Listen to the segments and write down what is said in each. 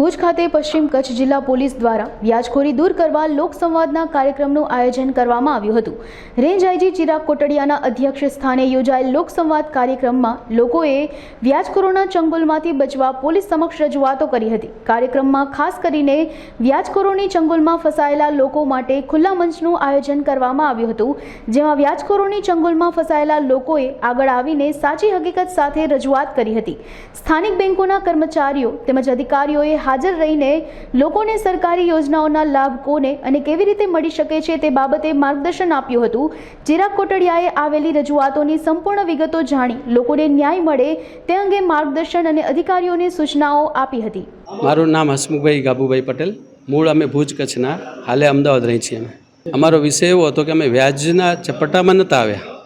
ભુજ ખાતે પશ્ચિમ કચ્છ જિલ્લા પોલીસ દ્વારા વ્યાજખોરી દૂર કરવા લોકસંવાદના કાર્યક્રમનું આયોજન કરવામાં આવ્યું હતું. રેન્જ આઈજી ચિરાગ કોટડિયાના અધ્યક્ષ સ્થાને યોજાયેલ લોકસંવાદ કાર્યક્રમમાં લોકોએ વ્યાજખોરોના ચંગુલમાંથી બચવા પોલીસ સમક્ષ રજૂઆતો કરી હતી. કાર્યક્રમમાં ખાસ કરીને વ્યાજખોરોની ચંગુલમાં ફસાયેલા લોકો માટે ખુલ્લા મંચનું આયોજન કરવામાં આવ્યું હતું, જેમાં વ્યાજખોરોની ચંગુલમાં ફસાયેલા લોકોએ આગળ આવીને સાચી હકીકત સાથે રજૂઆત કરી હતી. સ્થાનિક બેંકોના કર્મચારીઓ તેમજ અધિકારીઓએ હાજર રહીને લોકોને સરકારી યોજનાઓના લાભ કોને અને કેવી રીતે મળી શકે છે તે બાબતે માર્ગદર્શન આપ્યું હતું. ચિરાગ કોટડિયાએ આવેલી રજૂઆતોની સંપૂર્ણ વિગતો જાણી લોકોને ન્યાય મળે તે અંગે માર્ગદર્શન અને અધિકારીઓને સૂચનાઓ આપી હતી. મારું નામ હસમુખભાઈ ગાબુભાઈ પટેલ. મૂળ અમે ભુજ કચ્છના. હાલે અમદાવાદ રહી છીએ અમે. અમારો વિષય એવો હતો કે અમે વ્યાજના ચપટામાં નહોતા આવ્યા.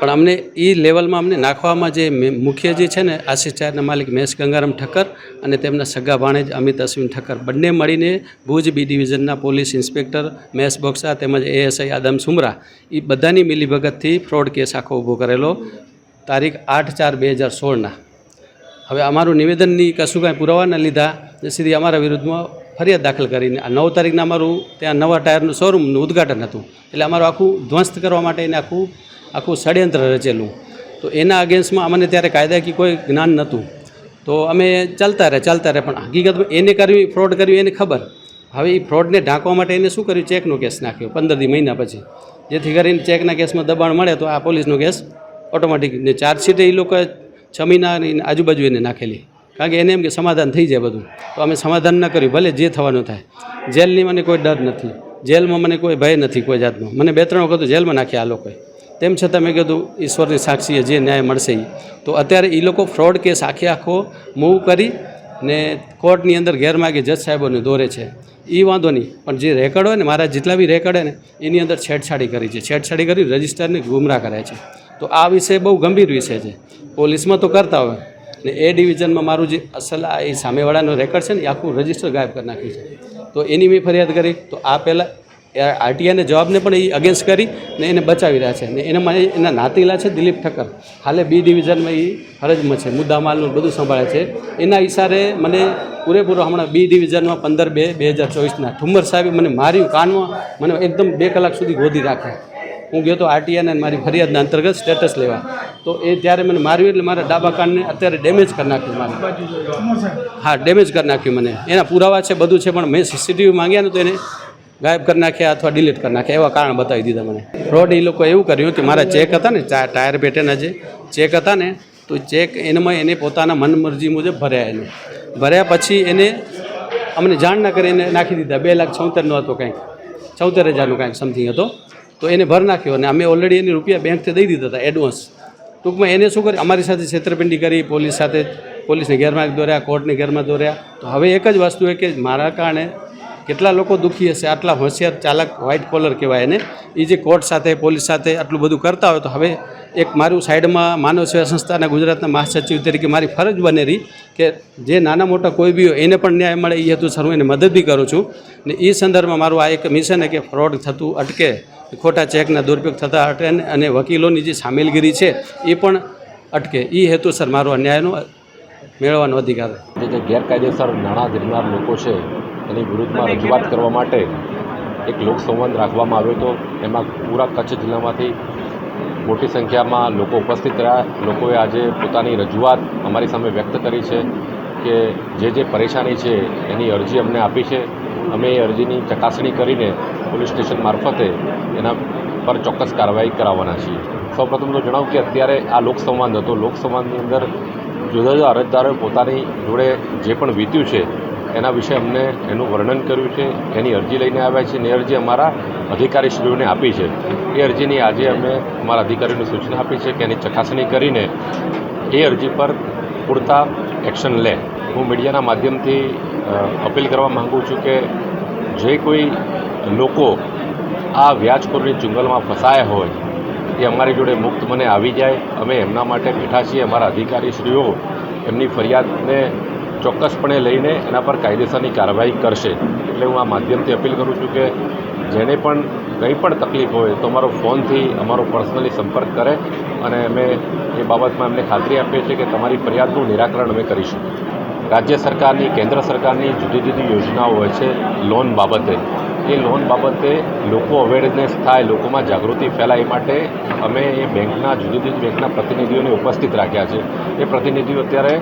પણ અમને એ લેવલમાં અમને નાખવામાં જે મુખ્ય જે છે ને આશીષ ચારના માલિક મહેશ ગંગારામ ઠક્કર અને તેમના સગા ભાણેજ અમિત અશ્વિન ઠક્કર. બંને મળીને ભુજ બી ડિવિઝનના પોલીસ ઇન્સ્પેક્ટર મહેશ બોક્સા તેમજ એએસઆઈ આદમ સુમરા એ બધાની મિલીભગતથી ફ્રોડ કેસ આખો ઊભો કરેલો. તારીખ આઠ ચાર બે હજાર સોળના. હવે અમારું નિવેદનની કશું કાંઈ પુરાવાના લીધા સીધી અમારા વિરુદ્ધમાં ફરિયાદ દાખલ કરીને, આ નવ તારીખના અમારું ત્યાં નવા ટાયરનું શોરૂમનું ઉદ્ઘાટન હતું. એટલે અમારું આખું ધ્વસ્ત કરવા માટે એને આખું આખું ષડયંત્ર રચેલું. તો એના અગેન્સ્ટમાં અમને ત્યારે કાયદાકીય કોઈ જ્ઞાન નહોતું. તો અમે ચાલતા રહે ચાલતા રહે પણ હકીકતમાં એને કરવી ફ્રોડ કરવી એને ખબર. હવે એ ફ્રોડને ઢાંકવા માટે એને શું કર્યું? ચેકનો કેસ નાખ્યો, પંદર દી મહિના પછી. જેથી કરીને ચેકના કેસમાં દબાણ મળે તો આ પોલીસનો કેસ ઓટોમેટિક ને ચાર્જશીટ એ લોકો છ મહિનાની આજુબાજુ એને નાખેલી. કારણ કે એને એમ કે સમાધાન થઈ જાય બધું. તો અમે સમાધાન ન કર્યું, ભલે જે થવાનું થાય. જેલની મને કોઈ ડર નથી. જેલમાં મને કોઈ ભય નથી કોઈ જાતનો. મને બે ત્રણ વખત જેલમાં નાખ્યા આ લોકોએ. તેમ છતાં મેં કીધું, ઈશ્વરની સાક્ષીએ જે ન્યાય મળશે એ તો અત્યારે એ લોકો ફ્રોડ કેસ આખે આખો મૂવ કરી ને કોર્ટની અંદર ગેરમાર્ગે જજ સાહેબોને દોરે છે. એ વાંધો નહીં, પણ જે રેકર્ડ હોય ને, મારા જેટલા બી રેકર્ડ હોય ને, એની અંદર છેડછાડી કરી છે. છેડછાડી કરી રજિસ્ટરને ગુમરાહ કરે છે. તો આ વિષય બહુ ગંભીર વિષય છે. પોલીસમાં તો કરતા હોય ને, એ ડિવિઝનમાં મારું જે અસલ આ એ સામેવાળાનો રેકર્ડ છે ને, એ આખું રજિસ્ટર ગાયબ કરી નાખ્યું છે. તો એની મેં ફરિયાદ કરી. તો આ પહેલાં આરટીઆઈને જવાબને પણ એ અગેન્સ્ટ કરી ને એને બચાવી રહ્યા છે. ને એનામાં એ- એના નાતીલા છે દિલીપ ઠક્કર. હાલે બી ડિવિઝનમાં એ ફરજમાં છે મુદ્દામાલનું બધું સંભાળે છે. એના ઇશારે મને પૂરેપૂરો હમણાં બી ડિવિઝનમાં પંદર બે બે હજાર ચોવીસના ઠુમ્મર સાહેબે મને માર્યું કાનમાં મને એકદમ બે કલાક સુધી ગોદી રાખે. હું ગયો તો આરટીઆઈને મારી ફરિયાદના અંતર્ગત સ્ટેટસ લેવા. તો એ ત્યારે મને માર્યું એટલે મારા ડાબા કાનને અત્યારે ડેમેજ કરી નાખ્યું મારે. હા ડેમેજ કરી નાખ્યું મને. એના પુરાવા છે બધું છે પણ મેં સીસીટીવી માંગ્યા ને તો એને ગાયબ કરી નાખ્યા અથવા ડિલીટ કરી નાખ્યા, એવા કારણ બતાવી દીધા મને. ફ્રોડ એ લોકો એવું કર્યું કે મારા ચેક હતા ને ટાયર પેટેના જે ચેક હતા ને, તો ચેક એનામાં એને પોતાના મનમરજી મુજબ ભર્યા એને. ભર્યા પછી એને અમને જાણ ના કરીને નાખી દીધા. બે લાખ છોતેરનો હતો કંઈક ચૌતેર હજારનું કાંઈક સમથિંગ હતો. તો એને ભર નાખ્યો અને અમે ઓલરેડી એની રૂપિયા બેંકથી દઈ દીધા હતા એડવાન્સ ટૂંકમાં એને શું કર્યું? અમારી સાથે છેતરપિંડી કરી, પોલીસ સાથે, પોલીસને ગેરમાર્ગ દોર્યા, કોર્ટને ગેરમાર્ગ દોર્યા. તો હવે એક જ વસ્તુ એ કે મારા કારણે કેટલા લોકો દુઃખી હશે? આટલા હોશિયાર ચાલક વ્હાઇટ કોલર કહેવાય એને. એ જે કોર્ટ સાથે પોલીસ સાથે આટલું બધું કરતા હોય તો હવે એક મારું સાઈડમાં માનવ સેવા સંસ્થાના ગુજરાતના મહાસચિવ તરીકે મારી ફરજ બનેલી કે જે નાના મોટા કોઈ બી હોય, એને પણ ન્યાય મળે એ હેતુ સર હું એને મદદ બી કરું છું. ને એ સંદર્ભમાં મારું આ એક મિશન કે ફ્રોડ થતું અટકે, ખોટા ચેકના દુરુપયોગ થતા અટકે અને વકીલોની જે સામેલગીરી છે એ પણ અટકે. એ હેતુ સર મારો ન્યાયનો મેળવવાનો અધિકાર જે ગેરકાયદેસર નાણાં ધીરનાર લોકો છે એની વિરુદ્ધમાં રજૂઆત કરવા માટે એક લોકસંવાદ રાખવામાં આવ્યો હતો. એમાં પૂરા કચ્છ જિલ્લામાંથી મોટી સંખ્યામાં લોકો ઉપસ્થિત રહ્યા. લોકોએ આજે પોતાની રજૂઆત અમારી સામે વ્યક્ત કરી છે કે જે જે પરેશાની છે એની અરજી અમને આપી છે. અમે એ અરજીની ચકાસણી કરીને પોલીસ સ્ટેશન મારફતે એના પર ચોક્કસ કાર્યવાહી કરાવવાના છીએ. સૌપ્રથમ તો જણાવું કે અત્યારે આ લોકસંવાદ હતો. લોકસંવાદની અંદર જુદા જુદા અરજદારોએ પોતાની જોડે જે પણ વીત્યું છે એના વિશે અમને એનું વર્ણન કર્યું છે, એની અરજી લઈને આવ્યા છે એ અરજી અમારા અધિકારીશ્રીઓને આપી છે. એ અરજીની આજે અમે અમારા અધિકારીઓને સૂચના આપી છે કે એની ચકાસણી કરીને એ અરજી પર પૂરતા એક્શન લે. હું મીડિયાના માધ્યમથી અપીલ કરવા માગું છું કે જે કોઈ લોકો આ વ્યાજખોરની ચુંગલમાં ફસાયા હોય, એ અમારી જોડે મુક્ત મને આવી જાય. અમે એમના માટે બેઠા છીએ, અમારા અધિકારીશ્રીઓ એમની ફરિયાદને ચોક્કસપણે લઈને એના પર કાયદેસરની કાર્યવાહી કરશે. એટલે હું આ માધ્યમથી અપીલ કરું છું કે જેને પણ કંઈ પણ તકલીફ હોય તો અમારો ફોનથી અમારો પર્સનલી સંપર્ક કરે અને અમે એ બાબતમાં એમને ખાતરી આપીએ છીએ કે તમારી ફરિયાદનું નિરાકરણ અમે કરીશું. રાજ્ય સરકારની, કેન્દ્ર સરકારની જુદી જુદી યોજનાઓ હોય છે લોન બાબતે. એ લોન બાબતે લોકો અવેરનેસ થાય, લોકોમાં જાગૃતિ ફેલાય એ માટે અમે એ બેંકના જુદી જુદી બેંકના પ્રતિનિધિઓને ઉપસ્થિત રાખ્યા છે. એ પ્રતિનિધિઓ અત્યારે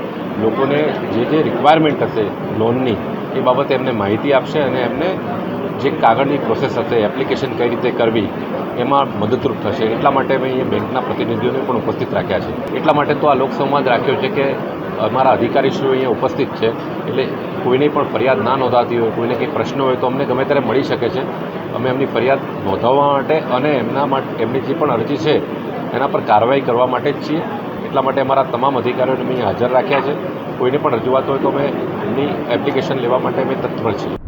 લોકોને જે જે રિક્વાયરમેન્ટ હશે લોનની, એ બાબતે એમને માહિતી આપશે અને એમને જે કાગળની પ્રોસેસ હશે એપ્લિકેશન કઈ રીતે કરવી, એમાં મદદરૂપ થશે. એટલા માટે અમે અહીંયા બેંકના પ્રતિનિધિઓને પણ ઉપસ્થિત રાખ્યા છે. એટલા માટે તો આ લોકસંવાદ રાખ્યો છે કે અમારા અધિકારીશ્રીઓ અહીંયા ઉપસ્થિત છે. એટલે કોઈને પણ ફરિયાદ ના નોંધાતી હોય, કોઈને કંઈ પ્રશ્ન હોય તો અમને ગમે ત્યારે મળી શકે છે. અમે એમની ફરિયાદ નોંધાવવા માટે અને એમના માટે, એમની જે પણ અરજી છે, એના પર કાર્યવાહી કરવા માટે જ છીએ. એટલા માટે અમારા તમામ અધિકારીઓને અમે હાજર રાખ્યા છે. કોઈને પણ રજૂઆત હોય તો અમે એમની એપ્લિકેશન લેવા માટે અમે તત્પર છીએ.